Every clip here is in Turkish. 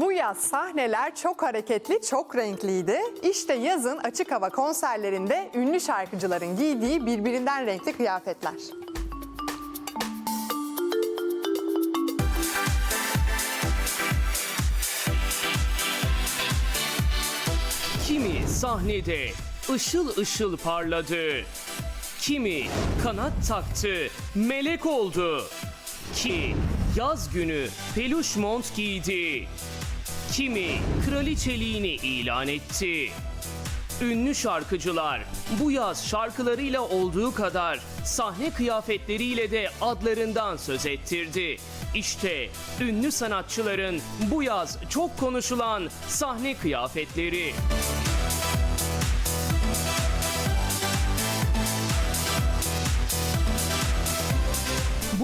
Bu yaz sahneler çok hareketli, çok renkliydi. İşte yazın açık hava konserlerinde ünlü şarkıcıların giydiği birbirinden renkli kıyafetler. Kimi sahnede ışıl ışıl parladı. Kimi kanat taktı, melek oldu. Ki yaz günü peluş mont giydi. Kimi kraliçeliğini ilan etti. Ünlü şarkıcılar bu yaz şarkılarıyla olduğu kadar sahne kıyafetleriyle de adlarından söz ettirdi. İşte ünlü sanatçıların bu yaz çok konuşulan sahne kıyafetleri.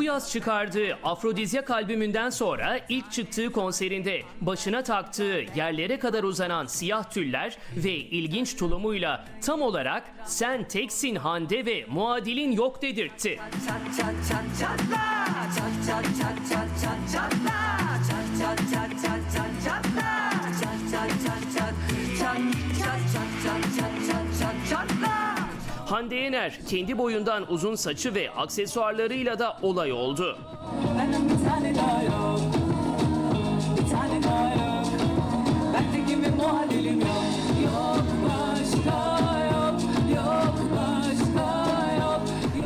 Bu yaz çıkardığı Afrodizyak albümünden sonra ilk çıktığı konserinde başına taktığı yerlere kadar uzanan siyah tüller ve ilginç tulumuyla tam olarak sen teksin Hande ve muadilin yok dedirtti. çat çat çat çatla çat çat çat çat çat çatla Hande Yener kendi boyundan uzun saçı ve aksesuarlarıyla da olay oldu.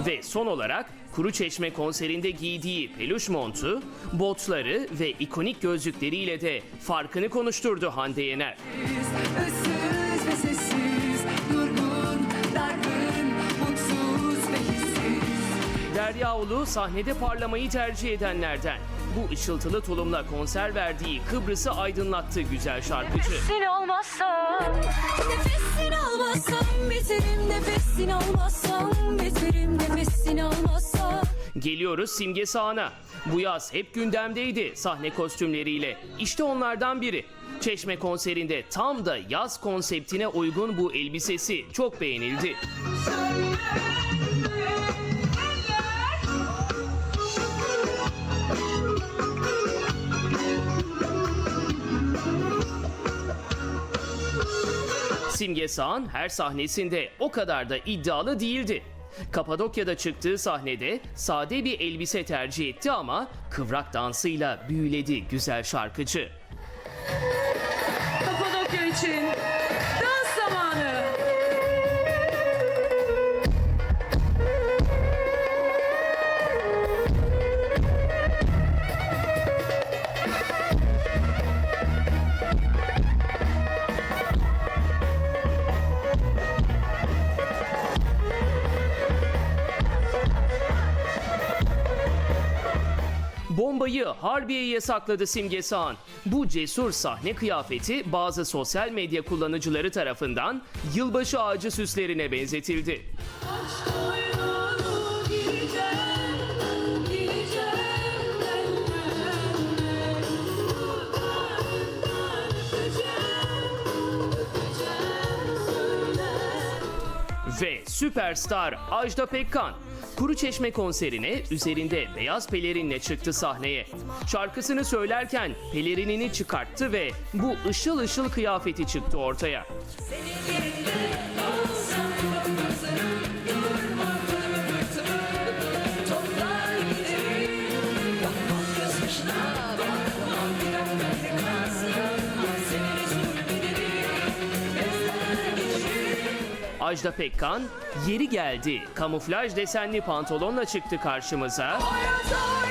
Ve son olarak Kuru Çeşme konserinde giydiği peluş montu, botları ve ikonik gözlükleriyle de farkını konuşturdu Hande Yener. Derya Ulu sahnede parlamayı tercih edenlerden. Bu ışıltılı tulumla konser verdiği Kıbrıs'ı aydınlattı güzel şarkıcı. Nefesin olmazsa Nefesin olmazsam biterim Nefesin olmazsam biterim Nefesin olmazsa Geliyoruz Simge Sağan'a. Bu yaz hep gündemdeydi sahne kostümleriyle. İşte onlardan biri. Çeşme konserinde tam da yaz konseptine uygun bu elbisesi çok beğenildi. Simge Sağan her sahnesinde o kadar da iddialı değildi. Kapadokya'da çıktığı sahnede sade bir elbise tercih etti ama kıvrak dansıyla büyüledi güzel şarkıcı. Kapadokya için Bombayı Harbiye'ye sakladı Simge Sağan. Bu cesur sahne kıyafeti bazı sosyal medya kullanıcıları tarafından yılbaşı ağacı süslerine benzetildi. Ve süperstar Ajda Pekkan Kuru Çeşme konserine üzerinde beyaz pelerinle çıktı sahneye. Şarkısını söylerken pelerinini çıkarttı ve bu ışıl ışıl kıyafeti çıktı ortaya. Ajda Pekkan yeri geldi. Kamuflaj desenli pantolonla çıktı karşımıza. Hayat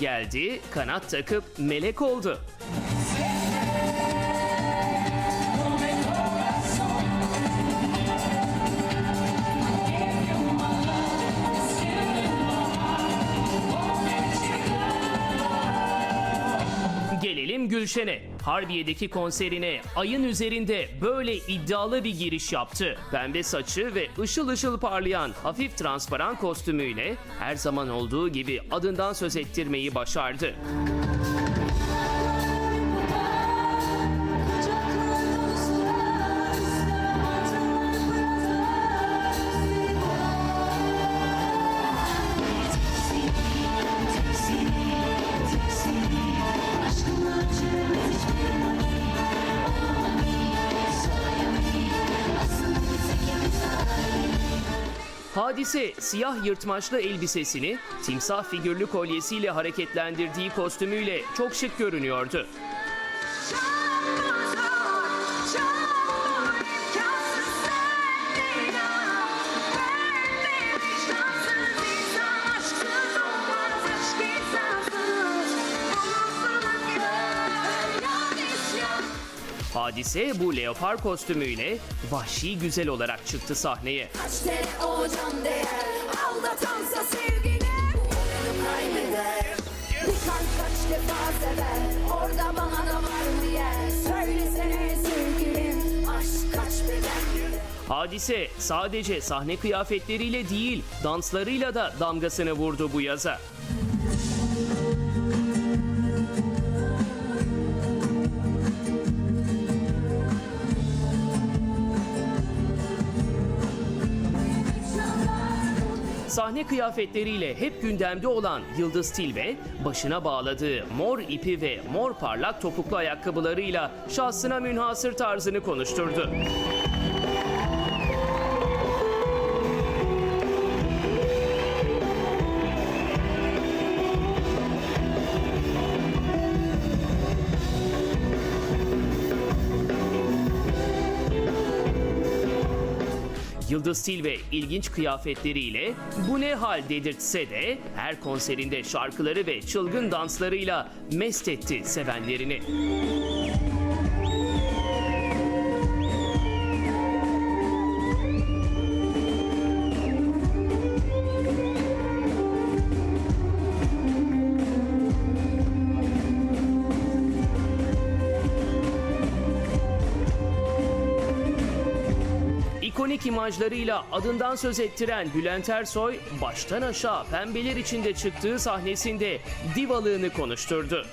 geldi, kanat takıp melek oldu. Gelelim Gülşen'e. Harbiye'deki konserine ayın üzerinde böyle iddialı bir giriş yaptı. Pembe saçı ve ışıl ışıl parlayan hafif transparan kostümüyle her zaman olduğu gibi adından söz ettirmeyi başardı. Hadise siyah yırtmaçlı elbisesini timsah figürlü kolyesiyle hareketlendirdiği kostümüyle çok şık görünüyordu. Hadise bu leopar kostümüyle vahşi güzel olarak çıktı sahneye. Kaç TL o can değer Aldatansa sevgili Oyunu kaybeder Bir kalp kaç defa sever Orada bana da var mı yer Söylesene sevgilim Aşk kaç beden Hadise sadece sahne kıyafetleriyle değil, danslarıyla da damgasını vurdu bu yaza. Sahne kıyafetleriyle hep gündemde olan Yıldız Tilbe, başına bağladığı mor ipi ve mor parlak topuklu ayakkabılarıyla şahsına münhasır tarzını konuşturdu. Yıldız Tilbe ilginç kıyafetleriyle bu ne hal dedirtse de her konserinde şarkıları ve çılgın danslarıyla mest etti sevenlerini. İkonik imajlarıyla adından söz ettiren Bülent Ersoy, baştan aşağı pembeler içinde çıktığı sahnesinde divalığını konuşturdu.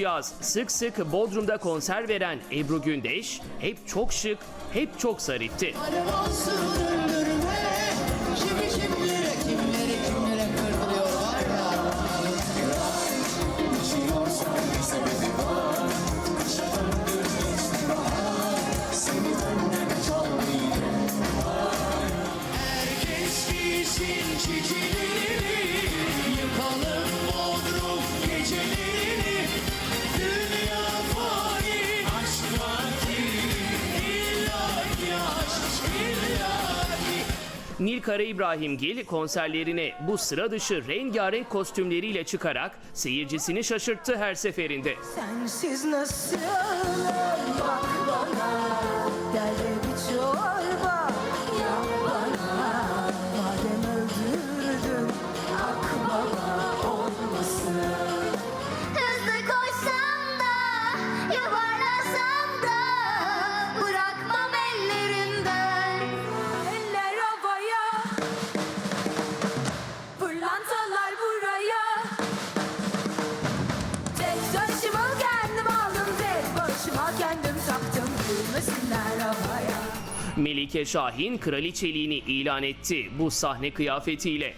Yaz sık sık Bodrum'da konser veren Ebru Gündeş hep çok şık, hep çok zarifti. Alev Nil Kara İbrahimgil konserlerine bu sıra dışı rengarenk kostümleriyle çıkarak seyircisini şaşırttı her seferinde. Sensiz nasıl bak Melike Şahin kraliçeliğini ilan etti bu sahne kıyafetiyle.